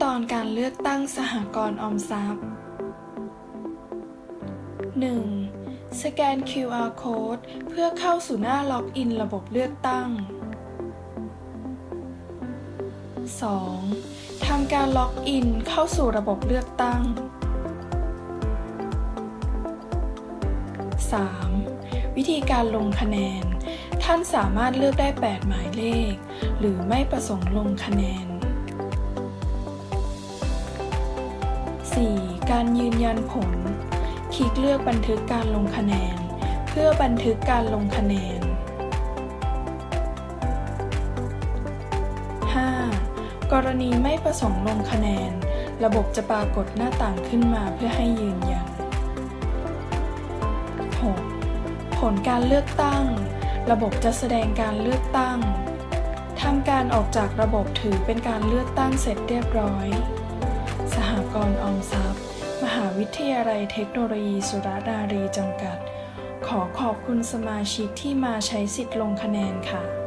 ตอนการเลือกตั้งสหกรณ์ออมทรัพย์ 1. สแกน QR Code เพื่อเข้าสู่หน้าล็อกอินระบบเลือกตั้ง 2. ทำการล็อกอินเข้าสู่ระบบเลือกตั้ง 3. วิธีการลงคะแนน ท่านสามารถเลือกได้ 8 หมายเลข หรือไม่ประสงค์ลงคะแนน 4. การยืนยันผล คลิกเลือกบันทึกการลงคะแนน เพื่อบันทึกการลงคะแนน 5. กรณีไม่ประสงค์ลงคะแนน ระบบจะปรากฏหน้าต่างขึ้นมาเพื่อให้ยืนยัน 6. ผลการเลือกตั้ง ระบบจะแสดงการเลือกตั้งทำการออกจากระบบถือเป็นการเลือกตั้งเสร็จเรียบร้อย กรออมทรัพย์ มหาวิทยาลัยเทคโนโลยีสุรดารีจำกัด ขอขอบคุณสมาชิกที่มาใช้สิทธิ์ลงคะแนนค่ะ